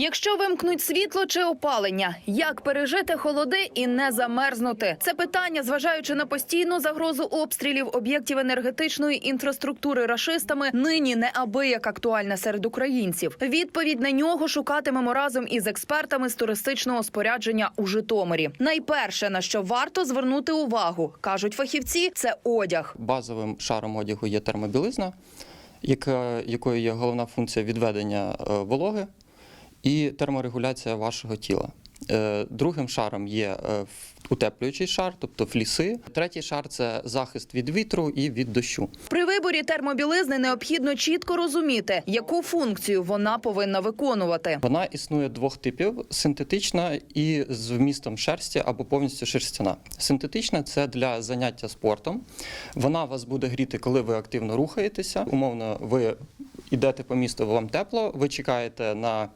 Якщо вимкнуть світло чи опалення, як пережити холоди і не замерзнути? Це питання, зважаючи на постійну загрозу обстрілів об'єктів енергетичної інфраструктури рашистами, нині неабияк актуальна серед українців. Відповідь на нього шукатимемо разом із експертами з туристичного спорядження у Житомирі. Найперше на що варто звернути увагу, кажуть фахівці, це одяг. Базовим шаром одягу є термобілизна, якою є головна функція відведення е, вологи і терморегуляція вашого тіла. Е, Другим шаром є е, утеплюючий шар, тобто фліси. Третій шар це захист від вітру і від дощу. При виборі термобілизни необхідно чітко розуміти, яку функцію вона повинна виконувати. Вона існує двох типів: синтетична і з вмістом шерсті або повністю шерстяна. Синтетична це для заняття спортом. Вона вас буде гріти, коли ви активно рухаєтеся. Умовно, ви йдете по місту, вам тепло, ви чекаєте на.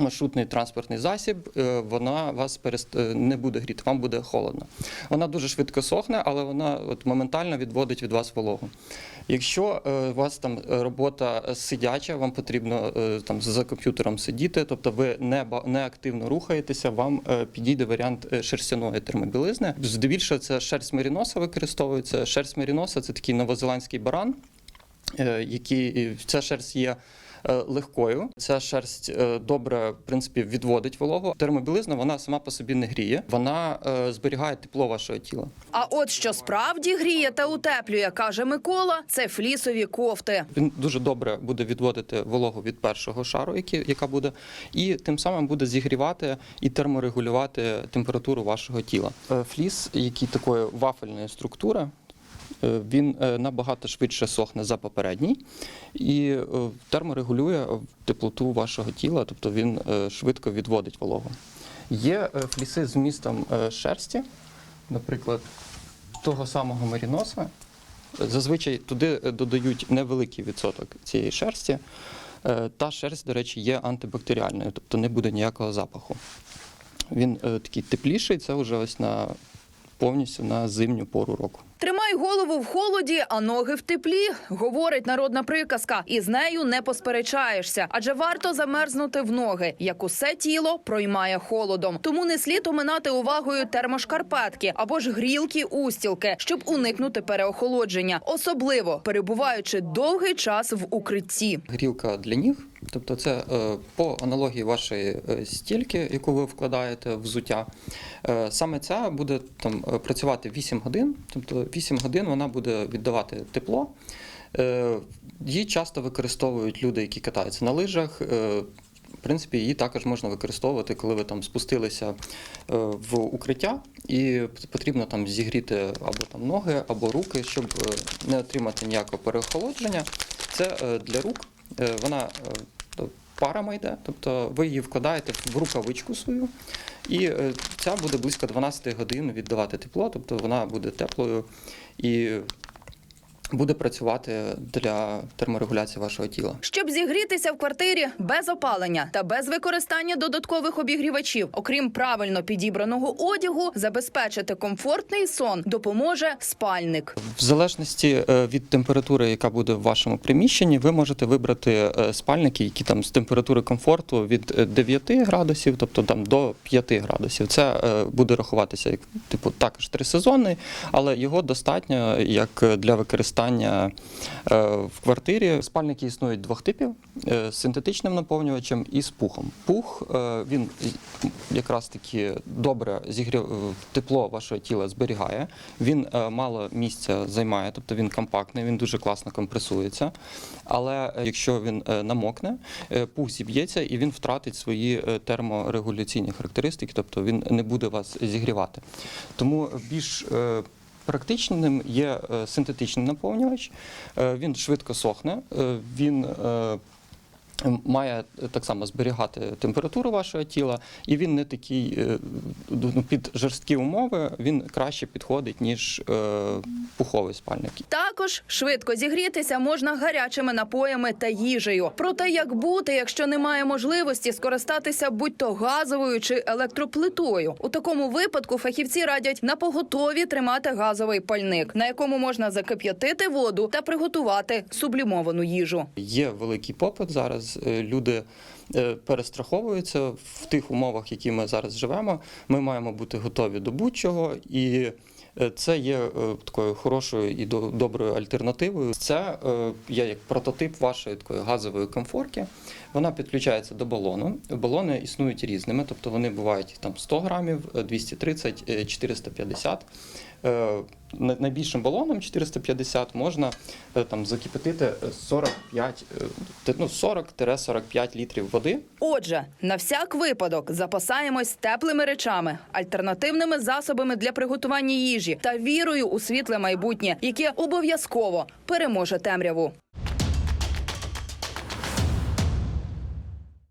Маршрутний транспортний засіб, е, вона вас перест... е, не буде гріти, вам буде холодно. Вона дуже швидко сохне, але вона от моментально відводить від вас вологу. Якщо е, у вас там робота сидяча, вам потрібно там за комп'ютером сидіти, тобто ви не, не активно рухаєтеся, вам підійде варіант шерстяної термобілизни. Здебільшого це шерсть меріноса використовується. Шерсть меріноса це такий новозеландський баран, який ця шерсть є. Е, Легкою ця шерсть е, добре в принципі відводить вологу. Термобілизна вона сама по собі не гріє, вона е, зберігає тепло вашого тіла. А от що справді гріє та утеплює, каже Микола, це флісові кофти. Він дуже добре буде відводити вологу від першого шару, який, яка буде, і тим самим буде зігрівати і терморегулювати температуру вашого тіла. Фліс, який такої вафельної структури, він е, набагато швидше сохне за попередній і е, терморегулює теплоту вашого тіла, тобто він е, швидко відводить вологу. Є е, фліси з вмістом е, шерсті, наприклад, того самого меріноса. Зазвичай туди е, додають невеликий відсоток цієї шерсті. Е, Та шерсть, до речі, є антибактеріальною, тобто не буде ніякого запаху. Він е, такий тепліший, це вже ось на повністю на зимню пору року. Тримай голову в холоді, а ноги в теплі, говорить народна приказка, і з нею не посперечаєшся, адже варто замерзнути в ноги, як усе тіло проймає холодом. Тому не слід оминати увагою термошкарпетки або ж грілки устілки, щоб уникнути переохолодження, особливо перебуваючи довгий час в укритті. Грілка для ніг, тобто це е, по аналогії вашої е, стільки, яку ви вкладаєте в взуття. Е, Саме ця буде там працювати 8 годин, тобто 8 годин вона буде віддавати тепло. Її часто використовують люди, які катаються на лижах. В принципі, її також можна використовувати, коли ви там спустилися в укриття, і потрібно там зігріти або там ноги, або руки, щоб не отримати ніякого переохолодження. Це для рук. Е, Вона е, парами йде, тобто ви її вкладаєте в рукавичку свою, і е, ця буде близько 12 годин віддавати тепло, тобто вона буде теплою і буде працювати для терморегуляції вашого тіла. Щоб зігрітися в квартирі без опалення та без використання додаткових обігрівачів, окрім правильно підібраного одягу, забезпечити комфортний сон допоможе спальник. В залежності е, від температури, яка буде в вашому приміщенні, ви можете вибрати е, спальники, які там з температури комфорту від е, 9 градусів, тобто там до 5 градусів. Це е, буде рахуватися як типу також трисезонний, але його достатньо як е, для використання е, в квартирі. Спальники існують двох типів: е, з синтетичним наповнювачем і з пухом. Пух е, він якраз таки добре зігрів тепло вашого тіла зберігає. Він мало місця займає, тобто він компактний, він дуже класно компресується. Але якщо він намокне, пух зіб'ється і він втратить свої терморегуляційні характеристики, тобто він не буде вас зігрівати. Тому більш Практичним є е, синтетичний наповнювач, Е, він швидко сохне, е, він має так само зберігати температуру вашого тіла, і він не такий е, ну, під жорсткі умови, він краще підходить, ніж е, пуховий спальник. Також швидко зігрітися можна гарячими напоями та їжею. Проте як бути, якщо немає можливості скористатися будь-то газовою чи електроплитою? У такому випадку фахівці радять на поготові тримати газовий пальник, на якому можна закип'ятити воду та приготувати сублімовану їжу. Є великий попит зараз люди е, перестраховуються в тих умовах, які ми зараз живемо. Ми маємо бути готові до будь-чого і. е, Це є е, такою хорошою і доброю альтернативою. Це е, є як прототип вашої такої газової комфорки. Вона підключається до балону. Балони існують різними, тобто вони бувають там 100 грамів, е, 230, е, 450. Е, Найбільшим балоном 450 можна е, там закипятити 45, е, ну, 40-45 літрів води. Отже, на всяк випадок запасаємось теплими речами, альтернативними засобами для приготування їжі та вірою у світле майбутнє, яке обов'язково переможе темряву.